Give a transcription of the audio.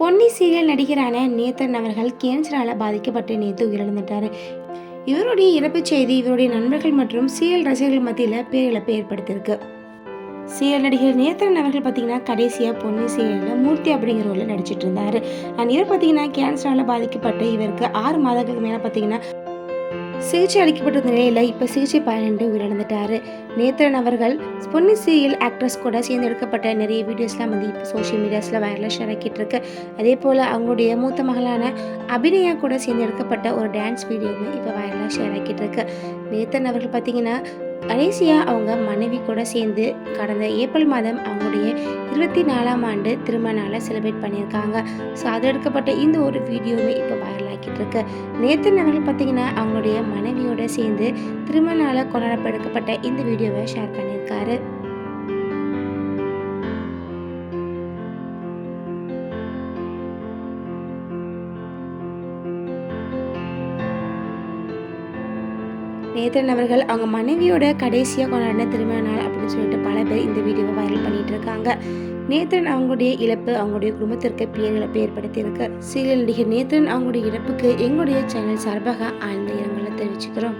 Ponni serial நடிகரான Nathan அவர்கள் கேன்சரால் பாதிக்கப்பட்டு நேற்று உயிரிழந்துட்டார். இவருடைய இறப்புச் செய்தி இவருடைய நண்பர்கள் மற்றும் சீரியல் ரசிகர்கள் மத்தியில் பேரிழப்பு ஏற்படுத்தியிருக்கு. சீரியல் நடிகர் நேத்தன் அவர்கள் பார்த்தீங்கன்னா கடைசியாக பொன்னி சீரியலில் மூர்த்தி அப்படிங்கிற ரோலில் நடிச்சிட்டு இருந்தார். அண்ட் இவர் பார்த்தீங்கன்னா கேன்சரால் பாதிக்கப்பட்டு இவருக்கு ஆறு மாதங்களுக்கு மேலே பார்த்தீங்கன்னா சிகிச்சை அளிக்கப்பட்ட நிலையில் இப்போ சிகிச்சை பயனின்றி உயிரிழந்துட்டார். நேத்திரன் அவர்கள் பொன்னி சீரியல் ஆக்ட்ரஸ் கூட சேர்ந்து எடுக்கப்பட்ட நிறைய வீடியோஸ்லாம் வந்து இப்போ சோஷியல் மீடியாஸில் வைரலாக ஷேர் ஆக்கிட்டு இருக்கு. அதே போல் அவங்களுடைய மூத்த மகளான அபிநயா கூட சேர்ந்து எடுக்கப்பட்ட ஒரு டான்ஸ் வீடியோவும் இப்போ வைரலாக ஷேர் ஆக்கிட்டு இருக்கு. நேத்தன் அவர்கள் பார்த்தீங்கன்னா கடைசியாக அவங்க மனைவி கூட சேர்ந்து கடந்த ஏப்ரல் மாதம் அவங்களுடைய இருபத்தி நாலாம் ஆண்டு திருமண நாளை செலிப்ரேட் பண்ணியிருக்காங்க. ஸோ அது எடுக்கப்பட்ட இந்த ஒரு வீடியோவுமே இப்போ வைரல் ஆகிட்டு இருக்கு. நேற்று நாள் பார்த்தீங்கன்னா அவங்களுடைய மனைவியோட சேர்ந்து திருமண நாளை கொண்டாடப்ப எடுக்கப்பட்ட இந்த வீடியோவை ஷேர் பண்ணியிருக்காரு. நேத்தன் அவர்கள் அவங்க மனைவியோட கடைசியாக கொண்டாடின திருமண நாள் அப்படின்னு சொல்லிட்டு பல பேர் இந்த வீடியோவை வைரல் பண்ணிட்டு இருக்காங்க. நேத்தன் அவங்களுடைய இழப்பு அவங்களுடைய குடும்பத்திற்கு பேரிழப்பு ஏற்படுத்தியிருக்கு சீரியல் நடிகர் நேத்தன் அவங்களுடைய இழப்புக்கு எங்களுடைய சேனல் சார்பாக ஆழ்ந்த இரங்கலை தெரிவிச்சுக்கிறோம்.